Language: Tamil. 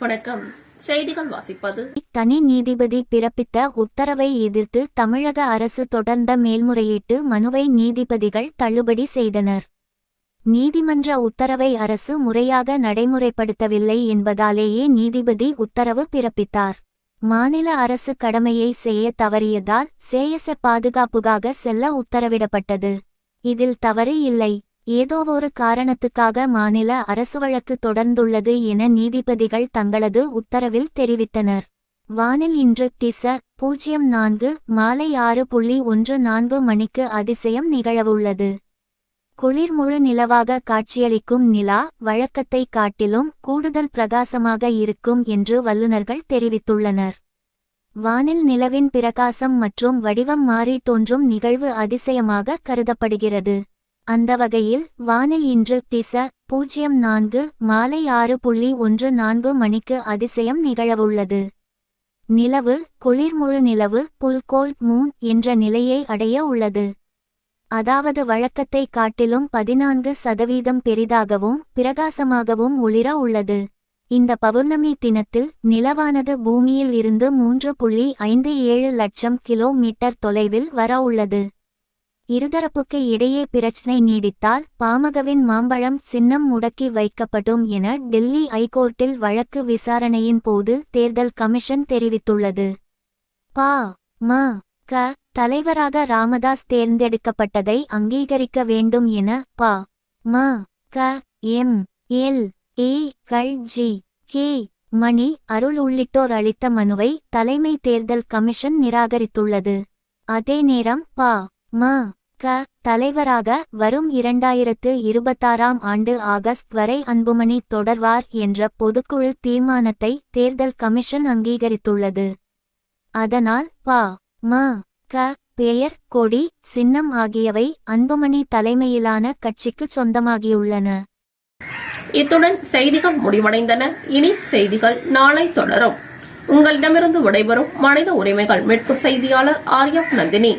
வணக்கம். செய்திகள் வாசிப்பது. தனி நீதிபதி பிறப்பித்த உத்தரவை எதிர்த்து தமிழக அரசு தொடர்ந்த மேல்முறையீட்டு மனுவை நீதிபதிகள் தள்ளுபடி செய்தனர். நீதிமன்ற உத்தரவை அரசு முறையாக நடைமுறைப்படுத்தவில்லை என்பதாலேயே நீதிபதி உத்தரவு பிறப்பித்தார். மாநில அரசு கடமையை செய்ய தவறியதால் சேயச பாதுகாப்புக்காக செல்ல உத்தரவிடப்பட்டது. இதில் தவறு இல்லை. ஏதோவொரு காரணத்துக்காக மாநில அரசு வழக்கு தொடர்ந்துள்ளது என நீதிபதிகள் தங்களது உத்தரவில் தெரிவித்தனர். வானில் இன்று திச பூஜ்ஜியம் நான்கு மாலை ஆறு புள்ளி ஒன்று நான்கு மணிக்கு அதிசயம் நிகழவுள்ளது. குளிர் முழு நிலவாக காட்சியளிக்கும் நிலா வழக்கத்தை காட்டிலும் கூடுதல் பிரகாசமாக இருக்கும் என்று வல்லுநர்கள் தெரிவித்துள்ளனர். வானில் நிலவின் பிரகாசம் மற்றும் வடிவம் மாறி தோன்றும் நிகழ்வு அதிசயமாக கருதப்படுகிறது. அந்த வகையில் வானில் இன்று திச பூஜ்ஜியம் நான்கு மாலை ஆறு புள்ளி ஒன்று நான்கு மணிக்கு அதிசயம் நிகழவுள்ளது. நிலவு குளிர் முழு நிலவு புல்கோல் மூன் என்ற நிலையை அடைய உள்ளது. அதாவது வழக்கத்தை காட்டிலும் பதினான்கு சதவீதம் பெரிதாகவும் பிரகாசமாகவும் ஒளிர உள்ளது. இந்த பௌர்ணமி தினத்தில் நிலவானது பூமியில் இருந்து மூன்று புள்ளி ஐந்து ஏழு லட்சம் கிலோமீட்டர் தொலைவில் வர உள்ளது. இருதரப்புக்கு இடையே பிரச்சினை நீடித்தால் பாமகவின் மாம்பழம் சின்னம் முடக்கி வைக்கப்படும் என டெல்லி ஐகோர்ட்டில் வழக்கு விசாரணையின் போது தேர்தல் கமிஷன் தெரிவித்துள்ளது. பா. ம. க. தலைவராக ராமதாஸ் தேர்ந்தெடுக்கப்பட்டதை அங்கீகரிக்க வேண்டும் என பா. ம. க. எம். எல். ஏ. கள். ஜி. கே. மணி அருள் உள்ளிட்டோர் அளித்த மனுவை தலைமை தேர்தல் கமிஷன் நிராகரித்துள்ளது. அதே நேரம் பா. ம. க. தலைவராக வரும் இரண்டாயிரத்து இருபத்தாறாம் ஆண்டு ஆகஸ்ட் வரை அன்புமணி தொடர்வார் என்ற பொதுக்குழு தீர்மானத்தை தேர்தல் கமிஷன் அங்கீகரித்துள்ளது. அதனால் பா. ம. க. பெயர் கொடி சின்னம் ஆகியவை அன்புமணி தலைமையிலான கட்சிக்கு சொந்தமாகியுள்ளன. இத்துடன் செய்திகள் முடிவடைந்தன. இனி செய்திகள் நாளை தொடரும். உங்களிடமிருந்து விடைபெறும் மனித உரிமைகள் மீட்பு செய்தியாளர் ஆர்யா நந்தினி.